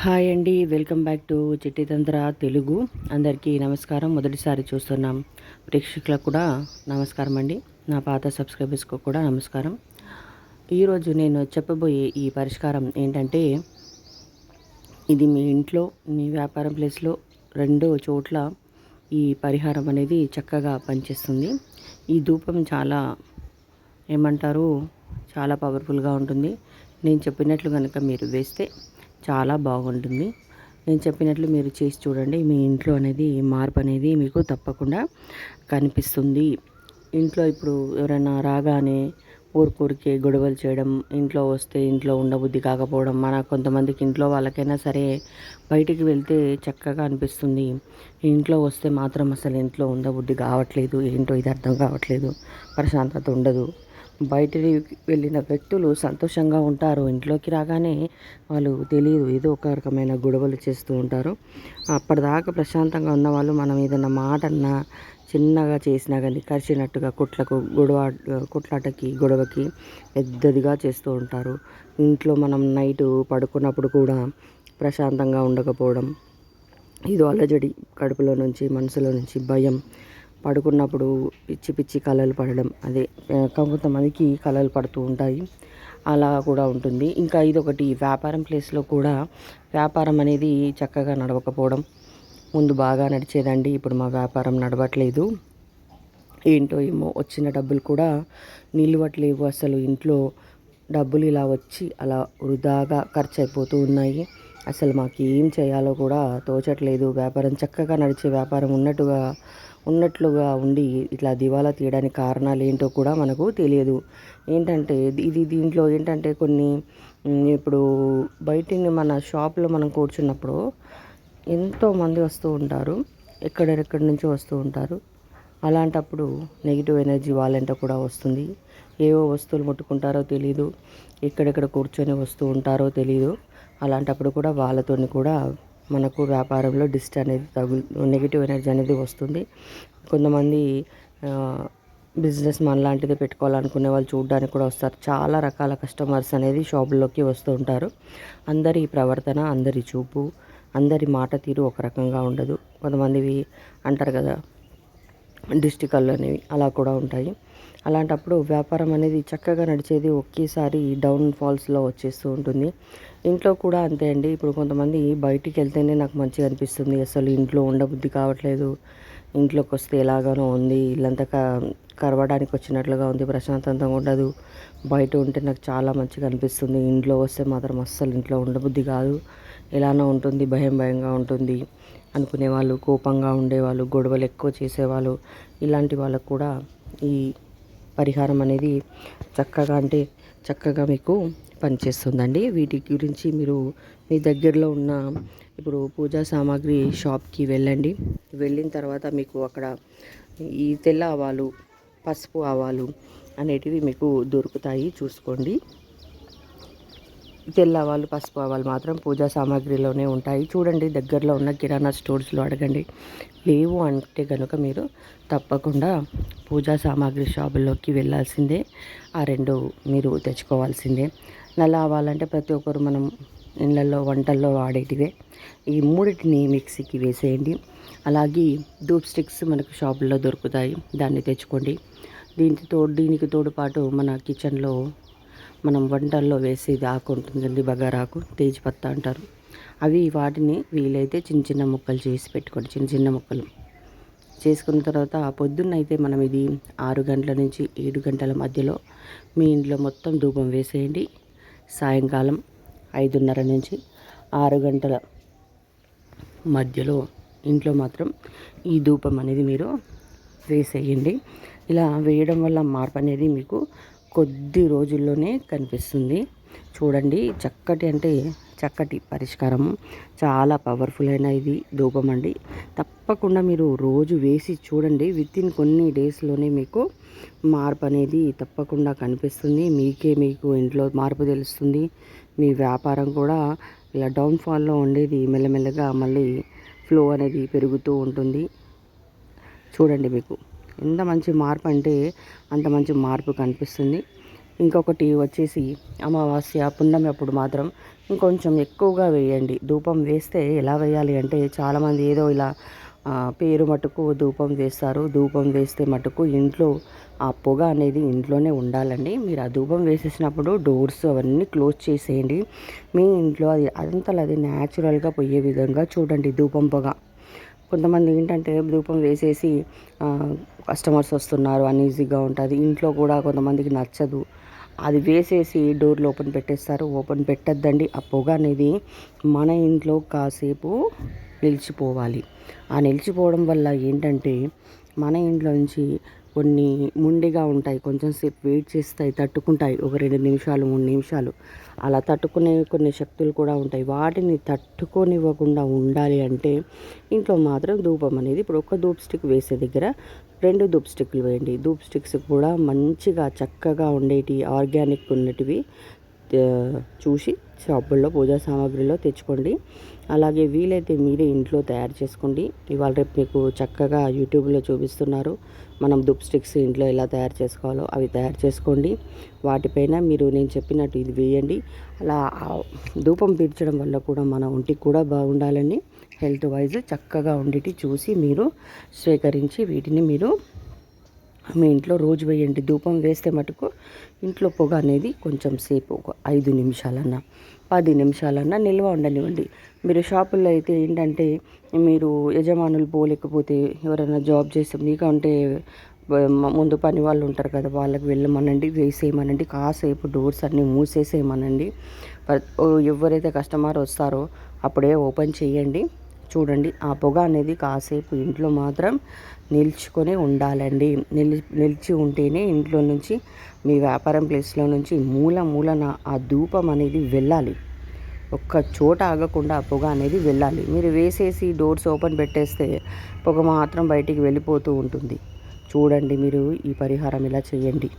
Hi అండి welcome back to Chittitantra Telugu. అందరికీ నమస్కారం. మొదటిసారి చూస్తున్నాం ప్రేక్షకులకు కూడా నమస్కారం అండి. నా పాత సబ్స్క్రైబర్స్కు కూడా నమస్కారం. ఈరోజు నేను చెప్పబోయే ఈ పరిష్కారం ఏంటంటే ఇది మీ ఇంట్లో మీ వ్యాపారం ప్లేస్లో రెండు చోట్ల ఈ పరిహారం అనేది చక్కగా పనిచేస్తుంది. ఈ ధూపం చాలా ఏమంటారు? చాలా పవర్ఫుల్గా ఉంటుంది. నేను చెప్పినట్లు కనుక మీరు వేస్తే చాలా బాగుంటుంది. నేను చెప్పినట్లు మీరు చేసి చూడండి. మీ ఇంట్లో అనేది మార్పు అనేది మీకు తప్పకుండా కనిపిస్తుంది. ఇంట్లో ఇప్పుడు ఎవరైనా రాగానే ఊరికూరికే గొడవలు చేయడం ఇంట్లో వస్తే ఇంట్లో ఉండబుద్ధి కాకపోవడం మన కొంతమందికి ఇంట్లో వాళ్ళకైనా సరే బయటికి వెళ్తే చక్కగా అనిపిస్తుంది. ఇంట్లో వస్తే మాత్రం అసలు ఇంట్లో ఉండబుద్ధి కావట్లేదు. ఏంటో ఇది అర్థం కావట్లేదు. ప్రశాంతత ఉండదు. బయటికి వెళ్ళిన వ్యక్తులు సంతోషంగా ఉంటారు. ఇంట్లోకి రాగానే వాళ్ళు తెలియదు. ఏదో ఒక రకమైన గొడవలు చేస్తూ ఉంటారు. అప్పటిదాకా ప్రశాంతంగా ఉన్న వాళ్ళు మనం ఏదైనా మాట అన్నా చిన్నగా చేసినా కానీ కరిచినట్టుగా కుట్లకు గొడవ కుట్లాటకి గొడవకి పెద్దదిగా చేస్తూ ఉంటారు. ఇంట్లో మనం నైట్ పడుకున్నప్పుడు కూడా ప్రశాంతంగా ఉండకపోవడం ఇది అలజడి కడుపులో నుంచి మనసులో నుంచి భయం పడుకున్నప్పుడు పిచ్చి పిచ్చి కళలు పడడం అదే కొంతమందికి కళలు పడుతూ ఉంటాయి. అలా కూడా ఉంటుంది. ఇంకా ఇదొకటి వ్యాపారం ప్లేస్లో కూడా వ్యాపారం అనేది చక్కగా నడవకపోవడం. ముందు బాగా నడిచేదండి ఇప్పుడు మా వ్యాపారం నడవట్లేదు. ఏంటో ఏమో వచ్చిన డబ్బులు కూడా నిలవట్లేవు. అసలు ఇంట్లో డబ్బులు ఇలా వచ్చి అలా వృధాగా ఖర్చు అయిపోతూ ఉన్నాయి. అసలు మాకు ఏం చేయాలో కూడా తోచట్లేదు. వ్యాపారం చక్కగా నడిచే వ్యాపారం ఉన్నట్టుగా ఉన్నట్లుగా ఉండి ఇట్లా దివాలా తీయడానికి కారణాలు ఏంటో కూడా మనకు తెలియదు. ఏంటంటే ఇది దీంట్లో ఏంటంటే కొన్ని ఇప్పుడు బయటని మన షాప్లో మనం కూర్చున్నప్పుడు ఎంతోమంది వస్తూ ఉంటారు. ఎక్కడెక్కడి నుంచి వస్తూ ఉంటారు. అలాంటప్పుడు నెగిటివ్ ఎనర్జీ వాళ్ళంట కూడా వస్తుంది. ఏవో వస్తువులు ముట్టుకుంటారో తెలీదు. ఎక్కడెక్కడ కూర్చొని వస్తూ ఉంటారో తెలీదు. అలాంటప్పుడు కూడా వాళ్ళతో కూడా మనకు వ్యాపారంలో డిస్ట్ అనేది తగు నెగిటివ్ ఎనర్జీ అనేది వస్తుంది. కొంతమంది బిజినెస్ మన లాంటిది పెట్టుకోవాలనుకునే వాళ్ళు చూడడానికి కూడా వస్తారు. చాలా రకాల కస్టమర్స్ అనేది షాపుల్లోకి వస్తూ ఉంటారు. అందరి ప్రవర్తన అందరి చూపు అందరి మాట తీరు ఒక రకంగా ఉండదు. కొంతమందివి అంటారు కదా డిస్టికల్ అనేవి అలా కూడా ఉంటాయి. అలాంటప్పుడు వ్యాపారం అనేది చక్కగా నడిచేది ఒకేసారి డౌన్ ఫాల్స్లో వచ్చేస్తూ ఉంటుంది. ఇంట్లో కూడా అంతే అండి. ఇప్పుడు కొంతమంది బయటికి వెళ్తేనే నాకు మంచిగా అనిపిస్తుంది. అసలు ఇంట్లో ఉండబుద్ధి కావట్లేదు. ఇంట్లోకి వస్తే ఎలాగానో ఉంది. ఇల్లంతా క కరవడానికి వచ్చినట్లుగా ఉంది. ప్రశాంతంగా ఉండదు. బయట ఉంటే నాకు చాలా మంచిగా అనిపిస్తుంది. ఇంట్లో వస్తే మాత్రం అస్సలు ఇంట్లో ఉండబుద్ధి కాదు. ఎలానో ఉంటుంది. భయం భయంగా ఉంటుంది. అనుకునే వాళ్ళు కోపంగా ఉండేవాళ్ళు గొడవలు ఎక్కువ చేసేవాళ్ళు ఇలాంటి వాళ్ళకు కూడా ఈ పరిహారం అనేది చక్కగా అంటే చక్కగా మీకు పనిచేస్తుందండి. వీటి గురించి మీరు మీ దగ్గరలో ఉన్న ఇప్పుడు పూజా సామాగ్రి షాప్కి వెళ్ళండి. వెళ్ళిన తర్వాత మీకు అక్కడ ఈ తెల్ల ఆవాలు పసుపు ఆవాలు అనేటివి మీకు దొరుకుతాయి. చూసుకోండి. తెల్ల ఆవాలు పసుపు ఆవాలు మాత్రం పూజా సామాగ్రిలోనే ఉంటాయి. చూడండి దగ్గరలో ఉన్న కిరాణా స్టోర్స్లో అడగండి. లేవు అంటే కనుక మీరు తప్పకుండా పూజా సామాగ్రి షాపుల్లోకి వెళ్ళాల్సిందే. ఆ రెండు మీరు తెచ్చుకోవాల్సిందే. నల్ల ఆవాలంటే ప్రతి ఒక్కరు మనం ఇళ్ళల్లో వంటల్లో వాడేటివే. ఈ మూడింటిని మిక్సీకి వేసేయండి. అలాగే ధూప్ స్టిక్స్ మనకు షాపుల్లో దొరుకుతాయి. దాన్ని తెచ్చుకోండి. దీనికి తోడు దీనికి తోడుపాటు మన కిచెన్లో మనం వంటల్లో వేసేది ఆకు ఉంటుందండి బగారాకు తేజ్పత్త అంటారు. అవి వాటిని వీలైతే చిన్న చిన్న ముక్కలు చేసి పెట్టుకోండి చిన్న చిన్న ముక్కలు. చేసుకున్న తర్వాత పొద్దున్న అయితే మనం ఇది ఆరు గంటల నుంచి ఏడు గంటల మధ్యలో మీ ఇంట్లో మొత్తం ధూపం వేసేయండి. సాయంకాలం ఐదున్నర నుంచి ఆరు గంటల మధ్యలో ఇంట్లో మాత్రం ఈ ధూపం అనేది మీరు వేసేయండి. ఇలా వేయడం వల్ల మార్పు అనేది మీకు కొద్ది రోజుల్లోనే కనిపిస్తుంది. చూడండి చక్కటి అంటే చక్కటి పరిష్కారం. చాలా పవర్ఫుల్ అయిన ఇది ధూపం అండి. తప్పకుండా మీరు రోజు వేసి చూడండి. విత్ ఇన్ కొన్ని డేస్లోనే మీకు మార్పు అనేది తప్పకుండా కనిపిస్తుంది. మీకే మీకు ఇంట్లో మార్పు తెలుస్తుంది. మీ వ్యాపారం కూడా ఇలా డౌన్ఫాల్లో ఉండేది మెల్లమెల్లగా మళ్ళీ ఫ్లో అనేది పెరుగుతూ ఉంటుంది. చూడండి మీకు. ఎంత మంచి మార్పు అంటే అంత మంచి మార్పు కనిపిస్తుంది. ఇంకొకటి వచ్చేసి అమావాస్య పున్నమి అప్పుడు మాత్రం ఇంకొంచెం ఎక్కువగా వేయండి. ధూపం వేస్తే ఎలా వేయాలి అంటే చాలామంది ఏదో ఇలా పేరు మటుకు ధూపం వేస్తారు. ధూపం వేస్తే మటుకు ఇంట్లో ఆ పొగ అనేది ఇంట్లోనే ఉండాలండి. మీరు ఆ ధూపం వేసేసినప్పుడు డోర్స్ అవన్నీ క్లోజ్ చేసేయండి. మీ ఇంట్లో అది అదంతా అది న్యాచురల్గా పోయే విధంగా చూడండి ధూపం పొగ. కొంతమంది ఏంటంటే ధూపం వేసేసి కస్టమర్స్ వస్తున్నారు అన్ఈజీగా ఉంటుంది. ఇంట్లో కూడా కొంతమందికి నచ్చదు. అది వేసేసి డోర్లు ఓపెన్ పెట్టేస్తారు. ఓపెన్ పెట్టద్దండి. ఆ పొగ అనేది మన ఇంట్లో కాసేపు నిలిచిపోవాలి. ఆ నిలిచిపోవడం వల్ల ఏంటంటే మన ఇంట్లో నుంచి కొన్ని ముండిగా ఉంటాయి. కొంచెం సేపు వెయిట్ చేస్తాయి తట్టుకుంటాయి. ఒక రెండు నిమిషాలు మూడు నిమిషాలు. అలా తట్టుకునే కొన్ని శక్తులు కూడా ఉంటాయి. వాటిని తట్టుకోనివ్వకుండా ఉండాలి అంటే ఇంట్లో మాత్రం ధూపం అనేది ఇప్పుడు ఒక ధూప్ స్టిక్ వేసే దగ్గర రెండు ధూప్ స్టిక్లు వేయండి. ధూప్ స్టిక్స్ కూడా మంచిగా చక్కగా ఉండేటి ఆర్గానిక్ ఉన్నటివి చూసి షాపుల్లో పూజా సామాగ్రిలో తెచ్చుకోండి. అలాగే వీలైతే మీరే ఇంట్లో తయారు చేసుకోండి. ఇవాళ రేపు మీకు చక్కగా యూట్యూబ్లో చూపిస్తున్నారు. మనం దుప్ స్టిక్స్ ఇంట్లో ఎలా తయారు చేసుకోవాలో అవి తయారు చేసుకోండి. వాటిపైన మీరు నేను చెప్పినట్టు ఇది వేయండి. అలా ధూపం పీడ్చడం వల్ల కూడా మన ఒంటికి కూడా బాగుండాలని హెల్త్ వైజ్ చక్కగా ఉండేటి చూసి మీరు స్వీకరించి వీటిని మీరు మీ ఇంట్లో రోజు వేయండి. ధూపం వేస్తే మటుకు ఇంట్లో పొగ అనేది కొంచెం సేపు ఒక ఐదు నిమిషాలన్నా పది నిమిషాలన్నా నిల్వ ఉండనివ్వండి. మీరు షాపుల్లో అయితే ఏంటంటే మీరు యజమానులు పోలేకపోతే ఎవరైనా జాబ్ చేస్తే మీకంటే ముందు పని వాళ్ళు ఉంటారు కదా వాళ్ళకి వెళ్ళమనండి వేసేయమనండి. కాసేపు డోర్స్ అన్నీ మూసేసేయమనండి. ఎవరైతే కస్టమర్ వస్తారో అప్పుడే ఓపెన్ చేయండి. చూడండి ఆ పొగ అనేది కాసేపు ఇంట్లో మాత్రం నిల్చుకొని ఉండాలండి. నిలి నిలిచి ఉంటేనే ఇంట్లో నుంచి మీ వ్యాపారం ప్లేస్లో నుంచి మూల మూలన ఆ ధూపం అనేది వెళ్ళాలి. ఒక్క చోట ఆగకుండా ఆ పొగ అనేది వెళ్ళాలి. మీరు వేసేసి డోర్స్ ఓపెన్ పెట్టేస్తే పొగ మాత్రం బయటికి వెళ్ళిపోతూ ఉంటుంది. చూడండి మీరు ఈ పరిహారం ఇలా చేయండి.